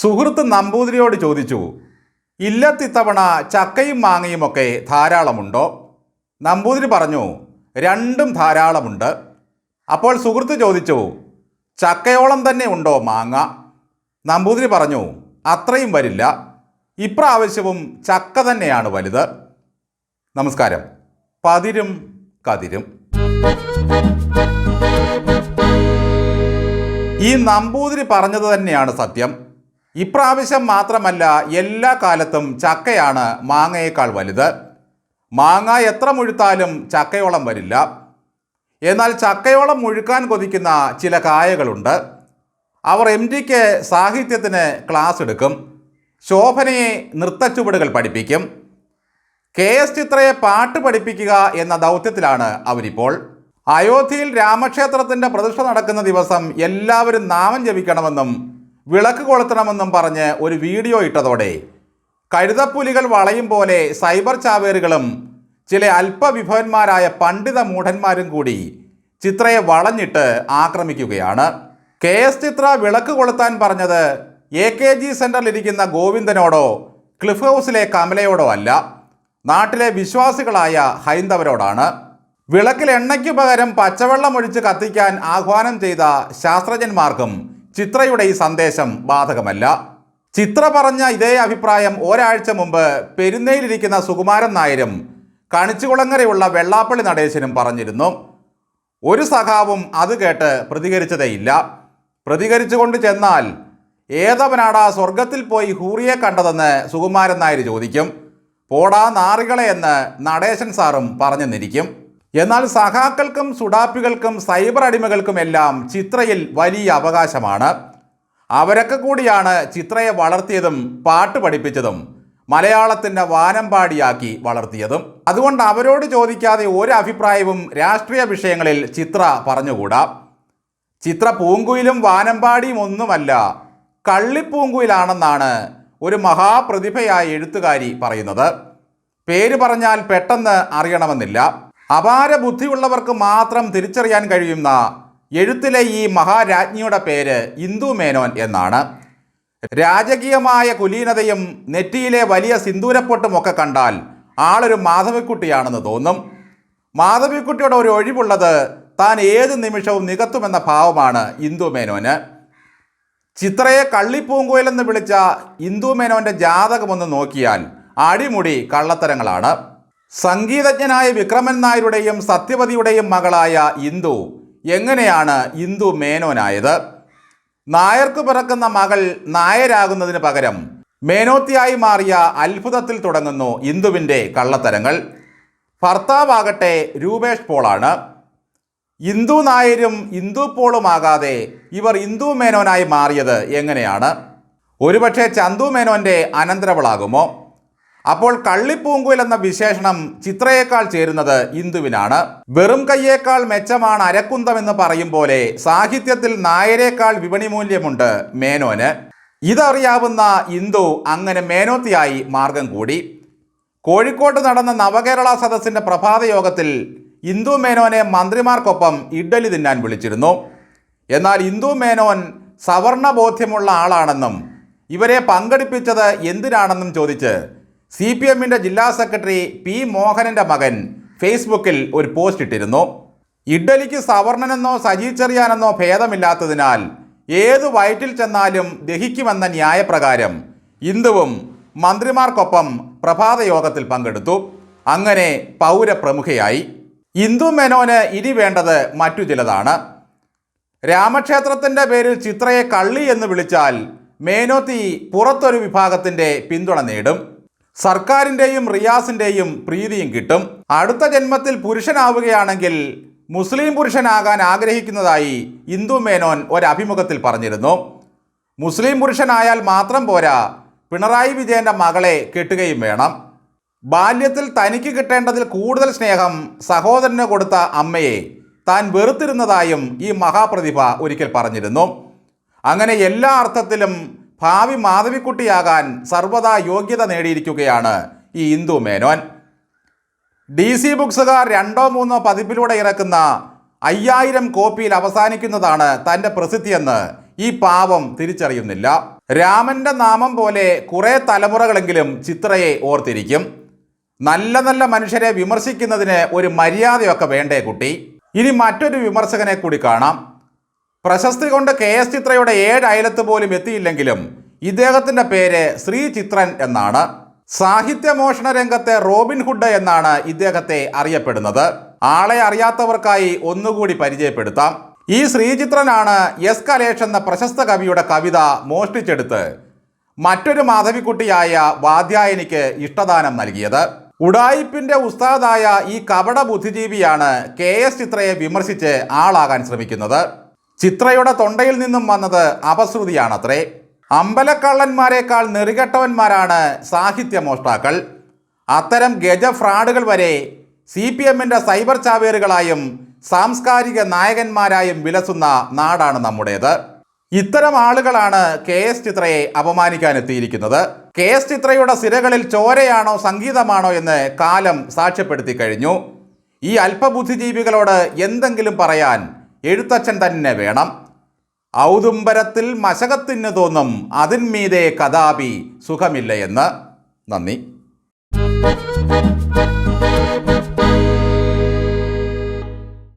സുഹൃത്ത് നമ്പൂതിരിയോട് ചോദിച്ചു ഇല്ലത്തിത്തവണ ചക്കയും മാങ്ങയുമൊക്കെ ധാരാളമുണ്ടോ? നമ്പൂതിരി പറഞ്ഞു രണ്ടും ധാരാളമുണ്ട്. അപ്പോൾ സുഹൃത്ത് ചോദിച്ചു ചക്കയോളം തന്നെ ഉണ്ടോ മാങ്ങ? നമ്പൂതിരി പറഞ്ഞു അത്രയും വരില്ല. ഇപ്രാവശ്യവും ചക്ക തന്നെയാണ് വലുത്. നമസ്കാരം. പതിരും കതിരും. ഈ നമ്പൂതിരി പറഞ്ഞത് തന്നെയാണ് സത്യം. ഇപ്രാവശ്യം മാത്രമല്ല എല്ലാ കാലത്തും ചക്കയാണ് മാങ്ങയേക്കാൾ വലുത്. മാങ്ങ എത്ര മുഴുത്താലും ചക്കയോളം വരില്ല. എന്നാൽ ചക്കയോളം മുഴുക്കാൻ കൊതിക്കുന്ന ചില കായകളുണ്ട്. അവർ എം ഡിക്ക് സാഹിത്യത്തിന് ക്ലാസ് എടുക്കും. ശോഭനയെ നൃത്തച്ചുവടുകൾ പഠിപ്പിക്കും. കെ എസ് ചിത്രയെ പാട്ട് പഠിപ്പിക്കുക എന്ന ദൗത്യത്തിലാണ് അവരിപ്പോൾ. അയോധ്യയിൽ രാമക്ഷേത്രത്തിന്റെ പ്രതിഷ്ഠ നടക്കുന്ന ദിവസം എല്ലാവരും നാമം ജപിക്കണമെന്നും വിളക്ക് കൊളുത്തണമെന്നും പറഞ്ഞ് ഒരു വീഡിയോ ഇട്ടതോടെ കഴുതപ്പുലികൾ വളയും പോലെ സൈബർ ചാവേറുകളും ചില അല്പവിഭവന്മാരായ പണ്ഡിത മൂഢന്മാരും കൂടി ചിത്രയെ വളഞ്ഞിട്ട് ആക്രമിക്കുകയാണ്. കെ എസ് ചിത്ര വിളക്ക് കൊളുത്താൻ പറഞ്ഞത് എ കെ ജി സെന്ററിലിരിക്കുന്ന ഗോവിന്ദനോടോ ക്ലിഫ് ഹൗസിലെ കമലയോടോ അല്ല. നാട്ടിലെ വിശ്വാസികളായ ഹൈന്ദവരോടാണ്. വിളക്കിൽ എണ്ണയ്ക്ക് പകരം പച്ചവെള്ളം ഒഴിച്ച് കത്തിക്കാൻ ആഹ്വാനം ചെയ്ത ശാസ്ത്രജ്ഞന്മാർക്കും ചിത്രയുടെ ഈ സന്ദേശം ബാധകമല്ല. ചിത്ര പറഞ്ഞ ഇതേ അഭിപ്രായം ഒരാഴ്ച മുമ്പ് പെരുന്നയിലിരിക്കുന്ന സുകുമാരൻ നായരും കണിച്ചുകുളങ്ങരയുള്ള വെള്ളാപ്പള്ളി നടേശനും പറഞ്ഞിരുന്നു. ഒരു സഖാവും അത് കേട്ട് പ്രതികരിച്ചതേയില്ല. പ്രതികരിച്ചുകൊണ്ട് ചെന്നാൽ ഏതവനാടാ സ്വർഗത്തിൽ പോയി ഹൂറിയെ കണ്ടതെന്ന് സുകുമാരൻ നായർ ചോദിക്കും. പോടാ നാറികളെ എന്ന് നടേശൻ സാറും പറഞ്ഞെന്നിരിക്കും. എന്നാൽ സഖാക്കൾക്കും സുഡാപ്പികൾക്കും സൈബർ അടിമകൾക്കും എല്ലാം ചിത്രയിൽ വലിയ അവകാശമാണ്. അവരൊക്കെ കൂടിയാണ് ചിത്രയെ വളർത്തിയതും പാട്ട് പഠിപ്പിച്ചതും മലയാളത്തിന്റെ വാനമ്പാടിയാക്കി വളർത്തിയതും. അതുകൊണ്ട് അവരോട് ചോദിക്കാതെ ഒരു അഭിപ്രായവും രാഷ്ട്രീയ വിഷയങ്ങളിൽ ചിത്ര പറഞ്ഞുകൂടാ. ചിത്ര പൂങ്കുയിലും വാനമ്പാടിയും ഒന്നുമല്ല കള്ളിപ്പൂങ്കുയിലാണെന്നാണ് ഒരു മഹാപ്രതിഭയായ എഴുത്തുകാരി പറയുന്നത്. പേര് പറഞ്ഞാൽ പെട്ടെന്ന് അറിയണമെന്നില്ല. അപാര ബുദ്ധിയുള്ളവർക്ക് മാത്രം തിരിച്ചറിയാൻ കഴിയുന്ന എഴുത്തിലെ ഈ മഹാരാജ്ഞിയുടെ പേര് ഇന്ദു മേനോൻ എന്നാണ്. രാജകീയമായ കുലീനതയും നെറ്റിയിലെ വലിയ സിന്ദൂരപ്പൊട്ടും ഒക്കെ കണ്ടാൽ ആളൊരു മാധവിക്കുട്ടിയാണെന്ന് തോന്നും. മാധവിക്കുട്ടിയുടെ ഒരു ഒഴിവുള്ളത് താൻ ഏത് നിമിഷവും നികത്തുമെന്ന ഭാവമാണ് ഇന്ദു മേനോന്. ചിത്രയെ കള്ളിപ്പൂങ്കോയിലെന്ന് വിളിച്ച ഇന്ദു മേനോന്റെ ജാതകമൊന്ന് നോക്കിയാൽ അടിമുടി കള്ളത്തരങ്ങളാണ്. സംഗീതജ്ഞനായ വിക്രമൻ നായരുടെയും സത്യവതിയുടെയും മകളായ ഇന്ദു. എങ്ങനെയാണ് ഇന്ദു മേനോനായത്? നായർക്ക് പിറക്കുന്ന മകൾ നായരാകുന്നതിന് പകരം മേനോത്തിയായി മാറിയ അത്ഭുതത്തിൽ തുടങ്ങുന്നു ഇന്ദുവിന്റെ കള്ളത്തരങ്ങൾ. ഭർത്താവാകട്ടെ രൂപേഷ് പോളാണ്. ഇന്ദു നായരും ഇന്ദു പോളുമാകാതെ ഇവർ ഇന്ദു മേനോനായി മാറിയത് എങ്ങനെയാണ്? ഒരുപക്ഷെ ചന്തു മേനോന്റെ അനന്തരവളാകുമോ? അപ്പോൾ കള്ളിപ്പൂങ്കുൽ എന്ന വിശേഷണം ചിത്രയേക്കാൾ ചേരുന്നത് ഇന്ദുവിനാണ്. വെറും കയ്യേക്കാൾ മെച്ചമാണ് അരക്കുന്തം എന്ന് പറയും പോലെ സാഹിത്യത്തിൽ നായരേക്കാൾ വിപണി മൂല്യമുണ്ട് മേനോന്. ഇതറിയാവുന്ന ഇന്ദു അങ്ങനെ മേനോത്തിയായി മാർഗം കൂടി. കോഴിക്കോട്ട് നടന്ന നവകേരള സദസ്സിന്റെ പ്രഭാത യോഗത്തിൽ ഇന്ദു മേനോനെ മന്ത്രിമാർക്കൊപ്പം ഇഡ്ഡലി തിന്നാൻ വിളിച്ചിരുന്നു. എന്നാൽ ഇന്ദു മേനോൻ സവർണ ബോധ്യമുള്ള ആളാണെന്നും ഇവരെ പങ്കെടുപ്പിച്ചത് എന്തിനാണെന്നും ചോദിച്ച് സി പി എമ്മിന്റെ ജില്ലാ സെക്രട്ടറി പി മോഹനന്റെ മകൻ ഫേസ്ബുക്കിൽ ഒരു പോസ്റ്റ് ഇട്ടിരുന്നു. ഇഡ്ഡലിക്ക് സവർണനെന്നോ സജി ചെറിയാനെന്നോ ഭേദമില്ലാത്തതിനാൽ ഏത് വയറ്റിൽ ചെന്നാലും ദഹിക്കുമെന്ന ന്യായപ്രകാരം ഇന്ദുവും മന്ത്രിമാർക്കൊപ്പം പ്രഭാത യോഗത്തിൽ പങ്കെടുത്തു. അങ്ങനെ പൗരപ്രമുഖയായി. ഇന്ദു മേനോന് ഇനി വേണ്ടത് മറ്റു ചിലതാണ്. രാമക്ഷേത്രത്തിന്റെ പേരിൽ ചിത്രയെ കള്ളി എന്ന് വിളിച്ചാൽ മേനോത്തി പുറത്തൊരു വിഭാഗത്തിന്റെ പിന്തുണ നേടും. സർക്കാരിന്റെയും റിയാസിന്റെയും പ്രീതിയും കിട്ടും. അടുത്ത ജന്മത്തിൽ പുരുഷനാവുകയാണെങ്കിൽ മുസ്ലിം പുരുഷനാകാൻ ആഗ്രഹിക്കുന്നതായി ഇന്ദു മേനോൻ ഒരഭിമുഖത്തിൽ പറഞ്ഞിരുന്നു. മുസ്ലിം പുരുഷനായാൽ മാത്രം പോരാ പിണറായി വിജയന്റെ മകളെ കെട്ടുകയും വേണം. ബാല്യത്തിൽ തനിക്ക് കിട്ടേണ്ടതിൽ കൂടുതൽ സ്നേഹം സഹോദരന് കൊടുത്ത അമ്മയെ താൻ വെറുത്തിരുന്നതായും ഈ മഹാപ്രതിഭ ഒരിക്കൽ പറഞ്ഞിരുന്നു. അങ്ങനെ എല്ലാ അർത്ഥത്തിലും ഭാവി മാധവിക്കുട്ടിയാകാൻ സർവതാ യോഗ്യത നേടിയിരിക്കുകയാണ് ഈ ഇന്ദു മേനോൻ. ഡി സി ബുക്സുകാർ രണ്ടോ മൂന്നോ പതിപ്പിലൂടെ ഇറക്കുന്ന അയ്യായിരം കോപ്പിയിൽ അവസാനിക്കുന്നതാണ് തന്റെ പ്രസിദ്ധിയെന്ന് ഈ പാവം തിരിച്ചറിയുന്നില്ല. രാമന്റെ നാമം പോലെ കുറെ തലമുറകളെങ്കിലും ചിത്രയെ ഓർത്തിരിക്കും. നല്ല നല്ല മനുഷ്യരെ വിമർശിക്കുന്നതിന് ഒരു മര്യാദയൊക്കെ വേണ്ടേ കുട്ടി. ഇനി മറ്റൊരു വിമർശകനെ കൂടി കാണാം. പ്രശസ്തി കൊണ്ട് കെ എസ് ചിത്രയുടെ ഏഴ് അയലത്ത് പോലും എത്തിയില്ലെങ്കിലും ഇദ്ദേഹത്തിന്റെ പേര് ശ്രീ ചിത്രൻ എന്നാണ്. സാഹിത്യമോഷണ രംഗത്തെ റോബിൻ ഹുഡ് എന്നാണ് ഇദ്ദേഹത്തെ അറിയപ്പെടുന്നത്. ആളെ അറിയാത്തവർക്കായി ഒന്നുകൂടി പരിചയപ്പെടുത്താം. ഈ ശ്രീചിത്രനാണ് എസ് കലേഷ് എന്ന പ്രശസ്ത കവിയുടെ കവിത മോഷ്ടിച്ചെടുത്ത് മറ്റൊരു മാധവിക്കുട്ടിയായ വാദ്യായനിക്ക് ഇഷ്ടദാനം നൽകിയത്. ഉഡായിപ്പിന്റെ ഉസ്താദായ ഈ കപട ബുദ്ധിജീവിയാണ് കെ എസ് ചിത്രയെ വിമർശിച്ച് ആളാകാൻ ശ്രമിക്കുന്നത്. ചിത്രയുടെ തൊണ്ടയിൽ നിന്നും വന്നത് അപശ്രുതിയാണത്രേ. അമ്പലക്കള്ളന്മാരെക്കാൾ നെറികെട്ടവന്മാരാണ് സാഹിത്യമോഷ്ടാക്കൾ. അത്തരം ഗജ ഫ്രാഡുകൾ വരെ സി പി എമ്മിന്റെ സൈബർ ചാവേറുകളായും സാംസ്കാരിക നായകന്മാരായും വിലസുന്ന നാടാണ് നമ്മുടേത്. ഇത്തരം ആളുകളാണ് കെ എസ് ചിത്രയെ അപമാനിക്കാനെത്തിയിരിക്കുന്നത്. കെ എസ് ചിത്രയുടെ സിരകളിൽ ചോരയാണോ സംഗീതമാണോ എന്ന് കാലം സാക്ഷ്യപ്പെടുത്തി കഴിഞ്ഞു. ഈ അല്പബുദ്ധിജീവികളോട് എന്തെങ്കിലും പറയാൻ എഴുത്തച്ഛൻ തന്നെ വേണം. ഔദുംബരത്തിൽ മശകത്തിന് തോന്നും അതിന്മീതെ കഥാപി സുഖമില്ല എന്ന്. നന്ദി.